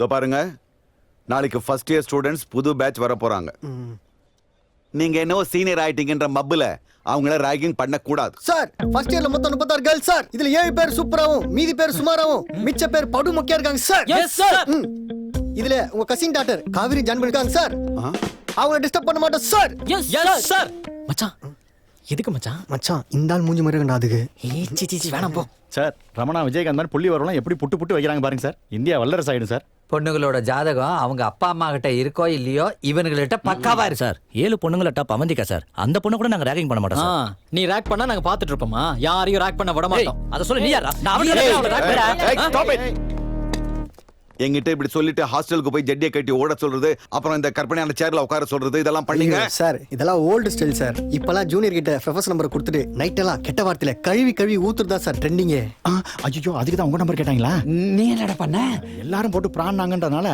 இதோ பாருங்க. நாளைக்கு ஃபர்ஸ்ட் இயர் ஸ்டூடெண்ட்ஸ் புது பேட்ச் வர போறாங்க. நீங்க என்னவோ சீனியர் ஆயிட்டீங்கன்ற மப்புல அவங்கள ராகிங் பண்ணக்கூடாது. சார் ஃபர்ஸ்ட் இயர்ல மொத்தம் முப்பத்தாறு கேர்ள் சார் இதுல ஏழு பேர் சூப்பராவும் மீதி பேர் சுமாராவும் மிச்ச பேர் படு மொக்கையா இருக்காங்க சார் sir. ம். இதுல உங்க கசின் டாக்டர் காவிரி ஜாயின் பண்ணிருக்காங்க சார் அவங்கள டிஸ்டர்ப் பண்ண மாட்டோம் சார் எஸ் எஸ் சார் மச்சான் எதுக்கு மச்சான்? மச்சான் இந்த ஆள் மூஞ்சி மாதிரி அதுக்கு. ஏ சி சி சி வேணாம் போ. சார் ரமணா விஜயகாந்த் மாதிரி புள்ளி வரலாம் எப்படி புட்டு புட்டு வைக்கிறாங்க பாருங்க சார் இந்தியா வல்லரசு ஆயிடும் சார் பொண்ணுங்களோட ஜாதகம் அவங்க அப்பா அம்மா கிட்ட இருக்கோ இல்லையோ இவனுங்கள்ட்ட பக்காவா இருக்கு. சார் ஏழு பொண்ணுங்கள டாப் அவந்திக்கா சார். அந்த பொண்ணு கூட நாங்க ரேகிங் பண்ண மாட்டோம் ஆ, சார் நீ ரேக் பண்ணா நாங்க பாத்துட்டு இருப்போமா? யாரையும் ரேக் பண்ண விட மாட்டோம். அத சொல்லு நீ யாரா? நான் அவனுக்கு ஏய், ஏய், பண்ண- ஏய், stop it. என்கிட்ட இப்படி சொல்லிட்டு ஹாஸ்டலுக்கு போய் ஜட்டியை கட்டி ஓட சொல்றது அப்புறம் இந்த கற்பனையான சேர்ல உட்கார சொல்றது இதெல்லாம் பண்ணீங்க? சார் இதெல்லாம் ஓல்டு ஸ்டைல் சார். இப்பெல்லாம் ஜூனியர் கிட்ட ப்ரொஃபசர் நம்பர் கொடுத்துட்டு நைட் எல்லாம் கெட்ட வார்த்தையில கழுவி கழுவி ஊத்துறதா சார் ட்ரெண்டிங்கே ஐயோ அதுக்கு தான் உங்க நம்பர் கேட்டாங்களா? நீ என்னடா பண்ண? எல்லாரும் போட்டு பிராணாங்கன்றதுனால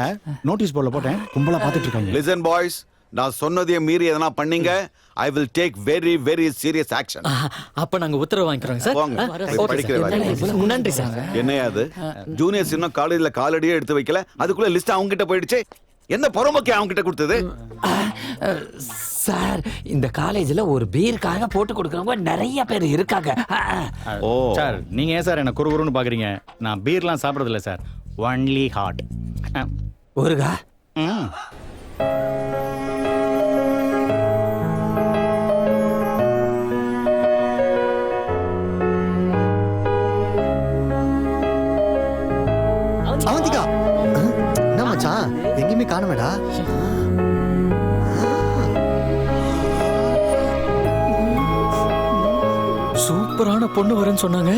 நோட்டீஸ் போர்டில் போட்டேன். கும்பலா பார்த்துட்டு இருக்காங்க. லிசன் பாய்ஸ் நான் சொன்னதையும் மீறி எதனா பண்ணீங்க? I will take very very serious action ஆ, அப்ப நாங்க உத்தரவு வாங்கிக்கிறோம் சார். போங்க. ஆ, போய் ஓகே படிக்கிற சார். வேலையை நன்றி சார். என்னையா அது? ஜூனியர்ஸ் இன்னும் காலேஜ்ல காலடியே எடுத்து வைக்கல. அதுக்குள்ள லிஸ்ட் அவங்க கிட்ட போயிடுச்சு. என்ன பொறமொக்கி அவங்க கிட்ட கொடுத்தது சார் இந்த காலேஜ்ல ஒரு பீருக்காக போட்டு கொடுக்கறவங்க நிறைய பேர் இருக்காங்க. ஆ, ஆ. ஓ. சார் நீங்க ஏன் சார் என்ன குறு குறுன்னு பாக்குறீங்க? நான் பீர்லாம் சாப்பிடுறது இல்ல சார் ஒன்லி ஹாட் ஒருகா மச்சான் எங்கேயுமே காணுமேடா. சூப்பரான பொண்ணு வரேன்னு சொன்னாங்க.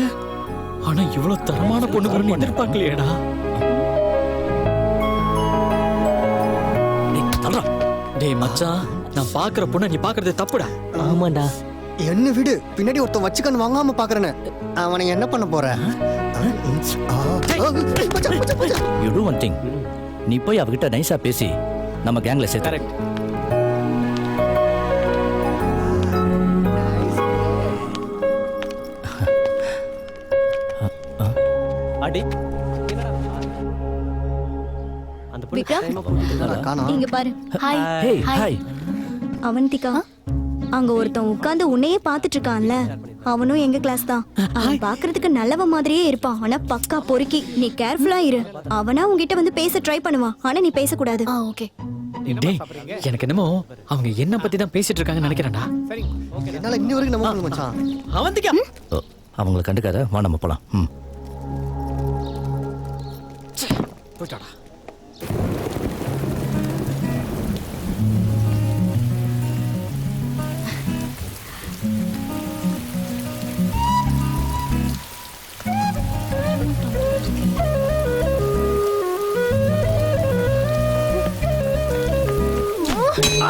ஆனா இவ்வளவு தரமான பொண்ணு வரும்னு எதிர்பார்க்கலையேடா. டேய், மச்சான் நான் பாக்குற பொண்ணை நீ பாக்குறது தப்புடா. ஆமாடா என்ன விடு? பின்னாடி ஒருத்தன் வச்சுக்கன்னு வாங்காம பாக்குறேன்னு அவனை என்ன பண்ண போற? ம், ஆ, ஆ, நீ போய் அவகிட்ட நைஸா பேசி நம்ம கேங்ல சேர்த்து கரெக்ட் அடி. விக்ரம்? இங்க பாரு. ஹாய் ஹே ஹாய் அவந்திகா அங்க ஒருத்தன் உட்கார்ந்து உன்னையே பாத்துட்டு இருக்கான்ல. அவனும் எங்க கிளாஸ் தான். அவன் பாக்குறதுக்கு நல்லவன் மாதிரியே இருப்பான். ஆனா பக்கா பொறுக்கி. நீ கேர்ஃபுல்லா இரு. அவனா உன்கிட்ட வந்து பேச ட்ரை பண்ணுவான். ஆனா நீ பேசக்கூடாது. ஓகே டேய் எனக்கு என்னமோ அவங்க என்ன பத்தி தான் பேசிட்டு இருக்காங்கன்னு நினைக்கிறேன்டா. என்னால இன்னி வரைக்கும் நம்ப முடியல மச்சான். அவந்திக்கா. ஓ, அவங்கள கண்டுக்காத. வா நம்ம போலாம். ம்.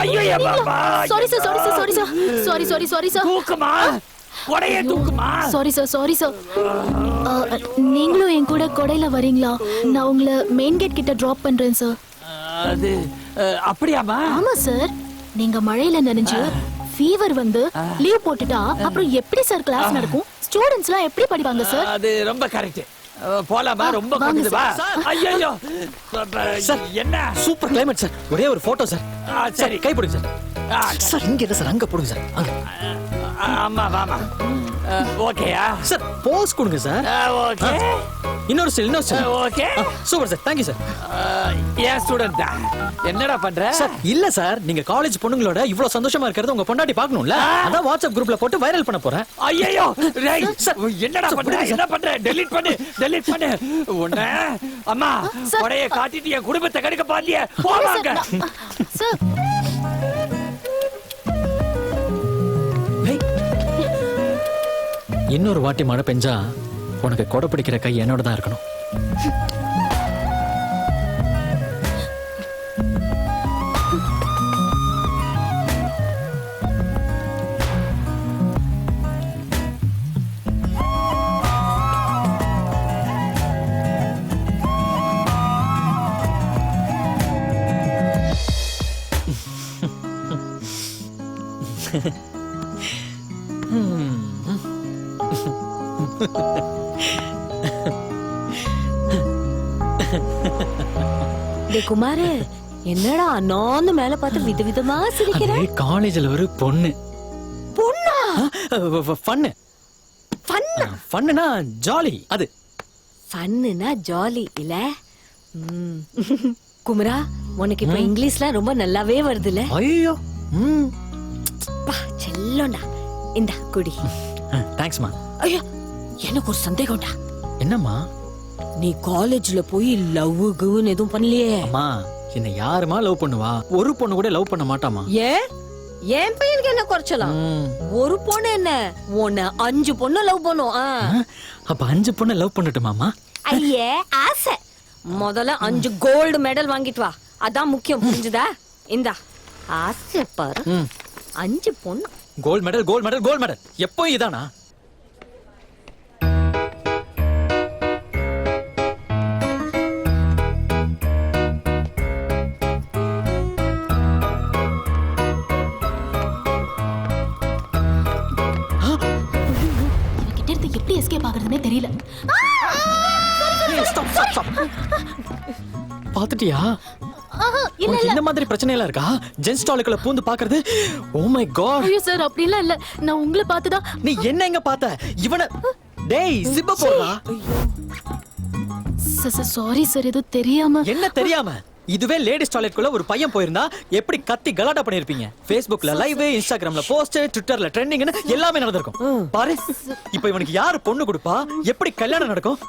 போயிட்டாடா sorry sir sorry sir sorry sir sorry sorry sorry sir தூக்குமா? கொடைய தூக்குமா? சாரி சார் சாரி சார் நீங்களும் என் கூட கொடையில வரீங்களா? நான் உங்களை மெயின் கேட் கிட்ட டிராப் பண்றேன் சார் அது அஹ், அப்படியாம்மா? ஆமா சார் நீங்க மழையில நனைஞ்சு ஃபீவர் வந்து லீவ் போட்டுட்டா அப்புறம் எப்படி சார் கிளாஸ் நடக்கும்? ஸ்டூடெண்ட்ஸ்லாம் எப்படி படிப்பாங்க சார் அது ரொம்ப கரெக்ட் போலாமா ரொம்ப கொஞ்சம் வா. ஐயோ சார். என்ன? Super climate sir. ஒரே ஒரு போட்டோ சார். சரி கை போடுங்க சார். சார் இங்க இல்ல சார் அங்க போடுங்க சார். அங்க ஆமா வாமா ஓகேயா சார் போஸ் கொடுங்க சார். ஓகே இன்னொரு ஸ்டில் இன்னொரு still okay super sir. Thank you sir ஏன் ஸ்டூடெண்ட் தான். என்னடா பண்ற? சார் இல்ல சார். நீங்க காலேஜ் பொண்ணுங்களோட இவ்வளவு சந்தோஷமா இருக்கிறது உங்க பொண்டாட்டி பார்க்கணும்ல? அதான் வாட்ஸ்அப் குரூப்ல போட்டு வைரல் பண்ண போறேன். ஐயோ டேய் சார், என்னடா சார், பண்ற? என்ன பண்ற? டெலீட் பண்ணு டெலீட் பண்ணு. உன்ன அம்மா சார். உடைய காட்டிட்டு என் குடும்பத்தை கெடுக்க பாத்திய போவாங்க சார் இன்னொரு வாட்டி மழை பெஞ்சா உனக்கு கொடை பிடிக்கிற கை என்னோட தான் இருக்கணும். டே குமாரு என்னடா நானும் மேல பார்த்து விதவிதமா சிரிக்கிற அதே காலேஜ்ல ஒரு பொண்ணு. பொண்ணா? ஃபன்னு. ஃபன்னா? ஃபன்னுனா ஜாலி அது. ஃபன்னுனா ஜாலி இல்ல? குமரா உனக்கு இப்ப இங்கிலீஷ்லாம் ரொம்ப நல்லாவே வருதுல ஐயோ ம். பா செல்லோண்டா. இந்தா குடி. தேங்க்ஸ்மா ஐயோ எனக்கு ஒரு சந்தேகம்டா. என்னம்மா? நீ காலேஜ்ல போய் லவ் குன்னு எதுவும் பண்ணலையே. அம்மா என்ன யாருமா லவ் பண்ணுவா? ஒரு பொண்ணு கூட லவ் பண்ண மாட்டாமா ஏன் என் பையனுக்கு என்ன குறைச்சலாம். ஒரு பொண்ணு என்ன? உன்னை அஞ்சு பொண்ணு லவ் பண்ணும் ஆ. அப்ப அஞ்சு பொண்ணை லவ் பண்ணட்டுமாமா ஐயே ஆசை. முதல்ல அஞ்சு கோல்டு மெடல் வாங்கிட்டு வா. அதான் முக்கியம் புரிஞ்சுதா? இந்தா ஆசை பாரு. ம். அஞ்சு பொண்ணு. Gold medal gold medal gold medal எப்போ இதானா? எஸ்கேப் ஆகுறதுனே தெரியல. பாத்துட்டியா இந்த மாதிரி பிரச்சனை எல்லாம் இருக்கா? ஜென்ஸ் டாலுக்குள்ள பூந்து பாக்குறது ஓ மை காட் ஐயோ சார் அப்படிலாம் இல்ல. நான் உங்களை பார்த்துதான் நீ என்ன எங்க பார்த்த? இவன டேய் சிப்ப போடா சாரி சார் ஏதோ தெரியாம என்ன தெரியாம? இதுவே லேடிஸ் டாய்லெட்குள்ள ஒரு பையன் போயிருந்தா எப்படி கத்தி கலாட்டா பண்ணிருப்பீங்க? Facebookல லைவ் இன்ஸ்டாகிராம்ல போஸ்ட் ட்விட்டர்ல ட்ரெண்டிங்னு எல்லாமே நடந்திருக்கும். பாரு இப்போ இவனுக்கு யாரு பொண்ணு கொடுப்பா? எப்படி கல்யாணம் நடக்கும்?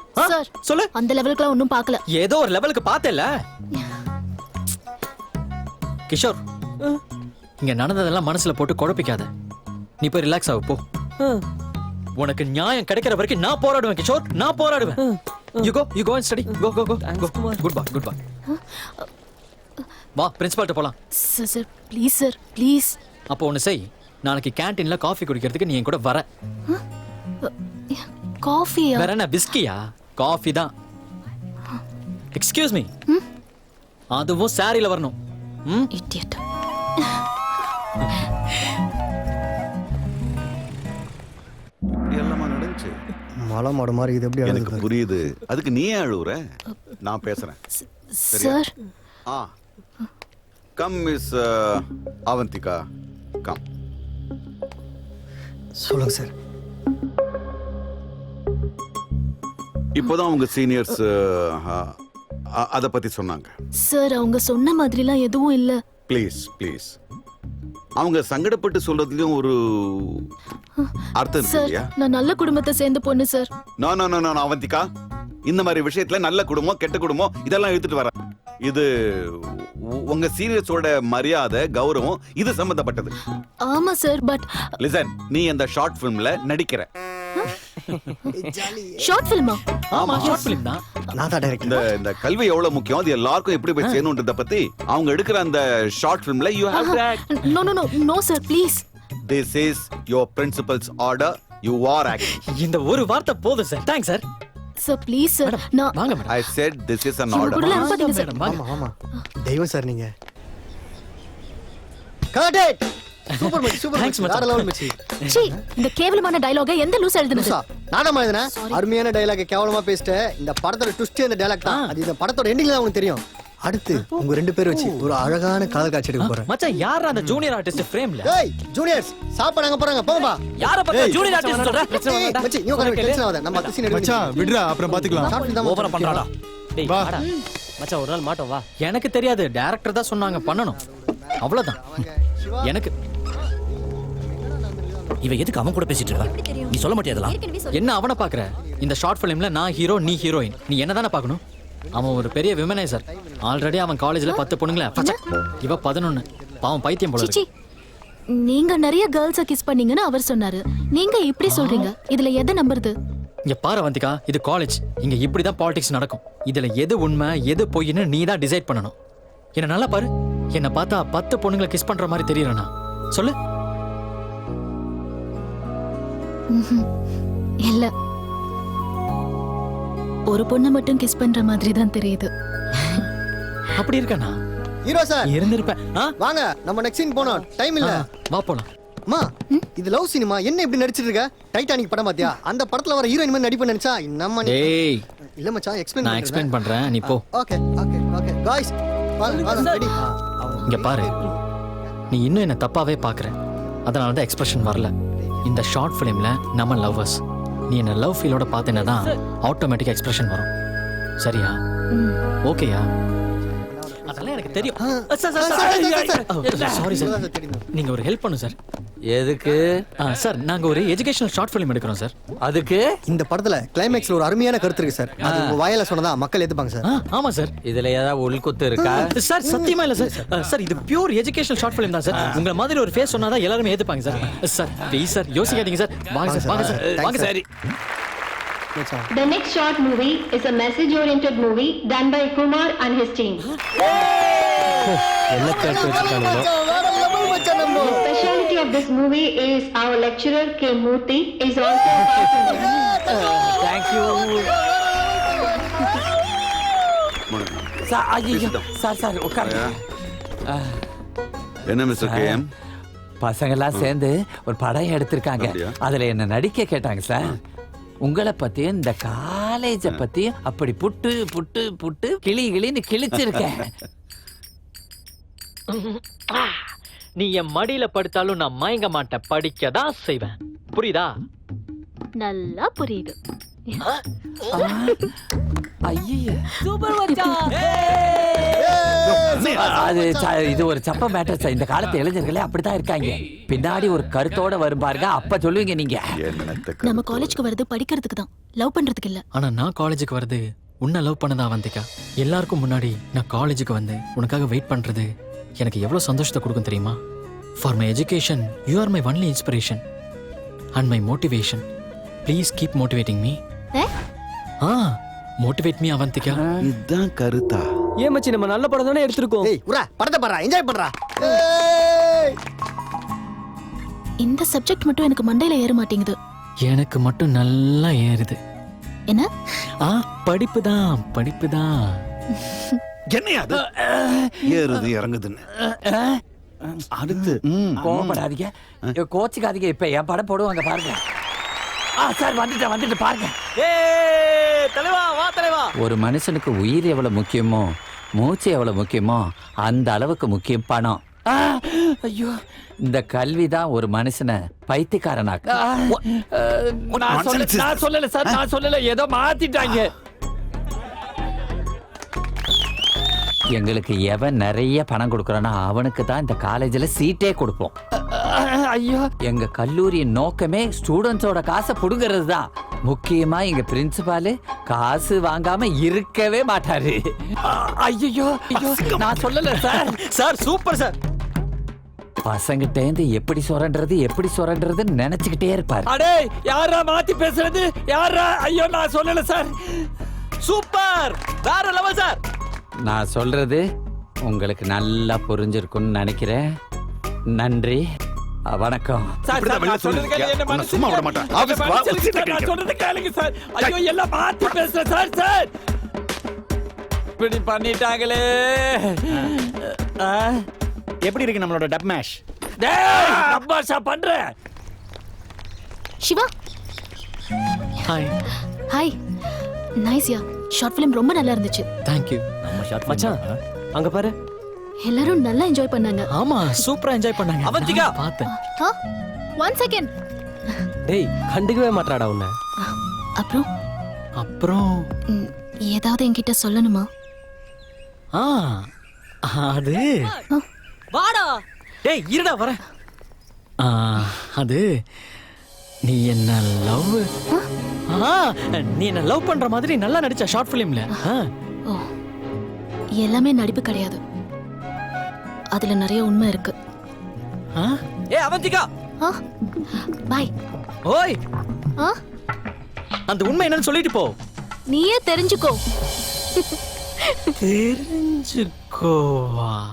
சொல்லு. அந்த லெவலுக்குலாம் ஒன்றும் பார்க்கல. ஏதோ ஒரு லெவலுக்கு பார்த்தேல கிஷோர் இங்க நடந்ததெல்லாம் மனசுல போட்டு குழப்பிக்காத. நீ போய் ரிலாக்ஸ் ஆகு போ. உனக்கு நியாயம் கிடைக்கிற வரைக்கும் நான் போராடுவேன் கிஷோர். நான் போராடுவேன். You go you go and study go go go goodbye goodbye வா பிரின்சிபால்ட்ட போலாம். Sir sir please sir please அப்போ ஒன்று செய். நாளைக்கு கேண்டீன்ல காஃபி குடிக்கிறதுக்கு நீ என் கூட வர. காஃபியா வேற என்ன பிஸ்கியா காஃபி தான். Excuse me? அதுவும் சாரியில வரணும். ம்? இடியட் இப்படி எல்லாமா நடந்துச்சு மலை மாடு மாதிரி இது எப்படி எனக்கு அழுகுது புரியுது. அதுக்கு நீ ஏன் அழுவுற? நான் பேசுறேன். சார் ஆ. கம் மிஸ் அவந்திகா கம் சொல்லுங்க சார். இப்போதான் உங்க சீனியர்ஸ் அத பத்தி சொன்னாங்க. சார் அவங்க சொன்ன மாதிரிலாம் எதுவும் இல்ல. ப்ளீஸ் ப்ளீஸ் அவங்க சங்கடப்பட்டு சொல்றதுலயும் ஒரு அர்த்தம் இருக்கு சார் இல்லையா? நான் நல்ல குடும்பத்தை சேர்ந்த பொண்ணு sir. No no no no Avantika இந்த மாதிரி விஷயத்துல நல்ல குடும்பம் கெட்ட குடும்பம் இதெல்லாம் எடுத்துட்டு வர. இது உங்க சீனியர்ஸோட மரியாதை கௌரவம் இது சம்பந்தப்பட்டது. ஆமா சார் பட் லிசன் நீ அந்த ஷார்ட் ஃபிலிம்ல நடிக்கிற. ஷார்ட் ஃபில்மா? ஆமா ஷார்ட் ஃபிலிம் தான். நான் தான் டைரக்டர் இந்த இந்த கல்வி எவ்வளவு முக்கியம் அது எல்லாருக்கும் எப்படி போய் சேரணுன்றத பத்தி அவங்க எடுக்கிற அந்த short ஃபிலிம்ல you have no no no no sir please this is your principal's order you are acting இந்த ஒரு வார்த்தை போதும் sir thanks sir sir please sir நான் வாங்க madam I said this is an இவங்க ஆர்டர் கூட அனுப்பாதீங்க சார் மேடம் வாங்க. ஆமா ஆமா. தெய்வம் சார் நீங்க. கரெக்ட் சூப்பர் மச்சி சூப்பர் Thanks, மச்சி. மச்சான். வேற லெவல் மச்சி. சீ இந்த கேவலமான டயலாக எந்த லூஸ் எழுதுனது? புதுசா நாடகம் எழுதுனேன் அருமையான டைலாக் கேவலமா பேசிட்டு இந்த படத்தோட ட்விஸ்ட் இந்த டைலாக் தான். அது இந்த படத்தோட எண்டிங்ல தான் உங்களுக்கு தெரியும். அடுத்து உங்க ரெண்டு பேரும் வச்சு ஒரு அழகான காதல் காட்சி எடுக்க போறேன். மச்சான் யார் அந்த ஜூனியர் ஆர்டிஸ்ட் ஃப்ரேம்ல ஏய் ஜூனியர்ஸ் சாப்பாடு அங்க போறாங்க போங்கப்பா. யார பத்தி ஜூனியர் ஆர்டிஸ்ட் சொல்ற? ஏய், மச்சி நீ உட்காரு டென்ஷன் ஆகாத நம்ம அடுத்த சீன் மச்சான் விடுறா அப்புறம் பாத்துக்கலாம். ஓவரா பண்றாடா. டேய். வாடா. மச்சான் ஒரு நாள் மாட்டோம் வா. எனக்கு தெரியாது டைரக்டர் தான் சொன்னாங்க பண்ணணும். அவ்வளவுதான். எனக்கு இவ எதுக்கு அவன் கூட பேசிட்டு இருக்கா? நீ சொல்ல மாட்டியா அதெல்லாம் ஏற்கனவே சொல்லி என்ன அவனை பாக்குற? இந்த ஷார்ட் ஃபிலிம்ல நான் ஹீரோ நீ ஹீரோயின் நீ என்ன தானே பார்க்கணும்? அவன் ஒரு பெரிய விமனைசர் ஆல்ரெடி அவன் காலேஜ்ல பத்து பொண்ணுங்கள. இவ பதினொன்னு. பாவம் பைத்தியம் போல சிச்சி. நீங்க நிறைய கேர்ள்ஸ கிஸ் பண்ணீங்கன்னு அவர் சொன்னாரு. நீங்க இப்படி சொல்றீங்க. இதுல எதை நம்புறது? இங்க பாரு வந்திகா இது காலேஜ் இங்க இப்படிதான் பாலிடிக்ஸ் நடக்கும். இதுல எது உண்மை எது பொய்ன்னு நீ தான் டிசைட் பண்ணணும். என்ன நல்லா பாரு. என்ன பார்த்தா பத்து பொண்ணுங்களை கிஸ் பண்ற மாதிரி தெரியறனா சொல்லு. இல்ல. ஒரு பொண்ணை மட்டும் கிஸ் பண்ற மாதிரி தான் தெரியுது. அப்படி இருக்கனா? Hero sir. இருந்திருப்பேன். ஆ? வாங்க நம்ம நெக்ஸ்ட் சீன் போனோம். டைம் இல்ல. வா போலாம். அம்மா இது லவ் சினிமா. என்ன இப்படி நடிச்சிட்டு இருக்க? டைட்டானிக் படம் பாத்தியா? அந்த படத்துல வர ஹீரோயின் மாதிரி நடிப்பு நினைச்சா நம்ம டேய். இல்ல மச்சான் எக்ஸ்பிளைன் நான் எக்ஸ்பிளைன் பண்றேன். நீ போ. ஓகே ஓகே ஓகே காய்ஸ் வாங்க வாங்க ரெடி இங்க பாரு. நீ இன்னும் என்ன தப்பாவே பாக்குற. அதனால தான் எக்ஸ்பிரஷன் வரல. இந்த ஷார்ட் ஃபிலிம்ல நம்ம லவ்வர்ஸ் நீ என்ன லவ் ஃபீலோட பார்த்தேன்னா தான் ஆட்டோமேட்டிக் எக்ஸ்பிரஷன் வரும். சரியா? ஓகேயா தெரியும். சார் சார் சாரி சார் நீங்க ஒரு ஹெல்ப் பண்ணுங்க சார். எதுக்கு? ஆ, சார் நாங்க ஒரு எஜுகேஷனல் ஷார்ட் ஃபிலிம் எடுக்கிறோம் சார். அதுக்கு? இந்த படத்துல கிளைமேக்ஸ்ல ஒரு அருமையான கருத்து இருக்கு சார். அது உங்க வாயில சொன்னதா மக்கள் ஏத்துப்பாங்க சார். ஆமா சார். இதுல ஏதாவது உள்குத்து இருக்கா? சார் சத்தியமா இல்ல சார். சார் இது பியூர் எஜுகேஷனல் ஷார்ட் ஃபிலிம் தான் சார். உங்க மாதிரி ஒரு ஃபேஸ் சொன்னாதான் எல்லாரும் ஏத்துப்பாங்க சார். சார் ப்ளீஸ் சார் யோசிக்காதீங்க சார். வாங்க சார் வாங்க சார். வாங்க. சரி. The next short movie is a message oriented movie done by Kumar and his team. வேற level மச்சான் நம்ம. The speciality of this movie is our lecturer K. Murthy is also a part in it. Thank you sir ஐயோ sir sir உட்காருங்க என்ன mister K M பசங்கெல்லாம் சேர்ந்து ஒரு படம் எடுத்திருக்காங்க. அப்படியா? அதுல என்ன நடிக்க கேட்டாங்க சார் உங்களை பத்தியும் இந்த காலேஜ பத்தியும் அப்படி புட்டு புட்டு புட்டு கிளி கிளின்னு கிழிச்சிருக்கேன். நீ என் மடியில படுத்தாலும் நான் மயங்க மாட்டேன். படிக்க தான் செய்வேன். புரியுதா? நல்லா புரியுது. ஐயோ. அது ச- இது ஒரு சப்ப மேட்டர் சார். இந்த காலத்து இளைஞர்களே அப்படித்தான் இருக்காங்க. பின்னாடி ஒரு கருத்தோட வரும் பாருங்க. அப்ப சொல்லுவீங்க நீங்க. நம்ம காலேஜ்க்கு வருது படிக்கிறதுக்கு தான். லவ் பண்றதுக்கு இல்ல. ஆனா நான் காலேஜுக்கு வருது உன்னை லவ் பண்ணதா அவந்திகா எல்லாருக்கும் முன்னாடி நான் காலேஜுக்கு வந்து உனக்காக வெயிட் பண்றது எனக்கு எவ்வளவு சந்தோஷத்தை கொடுக்கும் தெரியுமா? For my education you are my only inspiration and my motivation please keep motivating me ஏ? ஆ மோட்டிவேட் மீ அவந்திகா. இதுதான் கருத்தா? ஏன் மச்சி நம்ம நல்ல படம் தானே எடுத்திருக்கோம். ஏய் உரா படத்தை பாடுறா என்ஜாய் பண்றா. இந்த சப்ஜெக்ட் மட்டும் எனக்கு மண்டையில ஏற மாட்டேங்குது. எனக்கு மட்டும் நல்லா ஏறுது. என்ன? ஆ படிப்பு தான் படிப்பு தான். என்னையா அது? ஏறுது இறங்குதுன்னு. அடுத்து கோவப்படாதீங்க. கோச்சுக்காதீங்க இப்ப என் படம் போடுவாங்க பாருங்க. ஆ சார் வந்துட்டேன் வந்துட்டு பாருங்க. தலைவா வா தலைவா. ஒரு மனுஷனுக்கு உயிர் எவ்வளவு முக்கியமோ மூச்சு எவ்வளவு முக்கியமோ அந்த அளவுக்கு முக்கியம் பணம். ஐயோ. இந்த கல்வி தான் ஒரு மனுஷனை பைத்தியக்காரனாக்கு நான் சொல்லல சார் நான் சொல்லல ஏதோ மாத்திட்டாங்க. எங்களுக்கு எவன் நிறைய பணம் கொடுக்கறானோ அவனுக்கு தான் இந்த காலேஜ்ல சீட்டே கொடுப்போம். ஐயோ. எங்க கல்லூரியின் நோக்கமே ஸ்டூடெண்ட்ஸோட காசை புடுங்கிறது தான். முக்கியமா எங்க பிரின்சிபாலு காசு வாங்காம இருக்கவே மாட்டாரு. ஐயோ நான் சொல்லல சார். Sir super sir. பசங்கிட்டேந்து எப்படி சுரண்டுறது எப்படி சுரண்டுறதுன்னு நினைச்சுக்கிட்டே இருப்பாரு. அடே யாரா மாத்தி பேசுறது? யாரா ஐயோ நான் சொல்லல சார். சூப்பர் வேற லெவல் சார். நான் சொல்றது உங்களுக்கு நல்லா புரிஞ்சிருக்கும்னு நினைக்கிறேன். நன்றி. வணக்கம். சார், இப்படிதான் சார், வெளில நான் சொல்றது சொல்லிருக்கியா? கேளுங்க, என்ன உன்னை மன்னிச்சிடுங்க. சும்மா விட மாட்டேன். என்ன ஆபீஸ்க்கு வா, ஒரு மன்னிச்சிடுங்க சீட்டை சார், நான் கேட்கிறேன். சொல்றது கேளுங்க சார். ஐயோ எல்லாம் மாத்தி பேசுறேன் சார் சார். இப்படி பண்ணிட்டாங்களே. ஆ, எப்படி இருக்கு நம்மளோட டப் மேஷ்? டேய் அப்பாஷா பண்றேன் சிவா. ஹாய் ஹாய் நைஸ்யா ஷார்ட் ஃபிலிம் ரொம்ப நல்லா இருந்துச்சு. தேங்க்யூ நம்ம ஷார்ட் மச்சான் அங்க பாரு. எல்லாரும் நல்லா என்ஜாய் பண்ணாங்க. ஆமா சூப்பரா என்ஜாய் பண்ணாங்க. அவந்திகா. பார்த்தேன். ஒன் செகண்ட் டேய் கண்டுக்கவே மாட்டாடா உன்னை. அப்புறம்? அப்புறம்? ஏதாவது என்கிட்ட சொல்லணுமா? ஆ அது. வாடா. டேய் இருடா வரேன் ஆ, அது. நீ என்ன லவ்? ஆ? நீ என்ன லவ் பண்ற மாதிரி நல்லா நடிச்ச ஷார்ட் ஃபிலிம்ல எல்லாமே நடிப்பு கிடையாது. அதுல நிறைய உண்மை இருக்கு. ஏ அவந்திகா! பாய் ஓய்! அந்த உண்மை என்னன்னு சொல்லிட்டு போ. நீயே தெரிஞ்சுக்கோ. தெரிஞ்சுக்கோவா?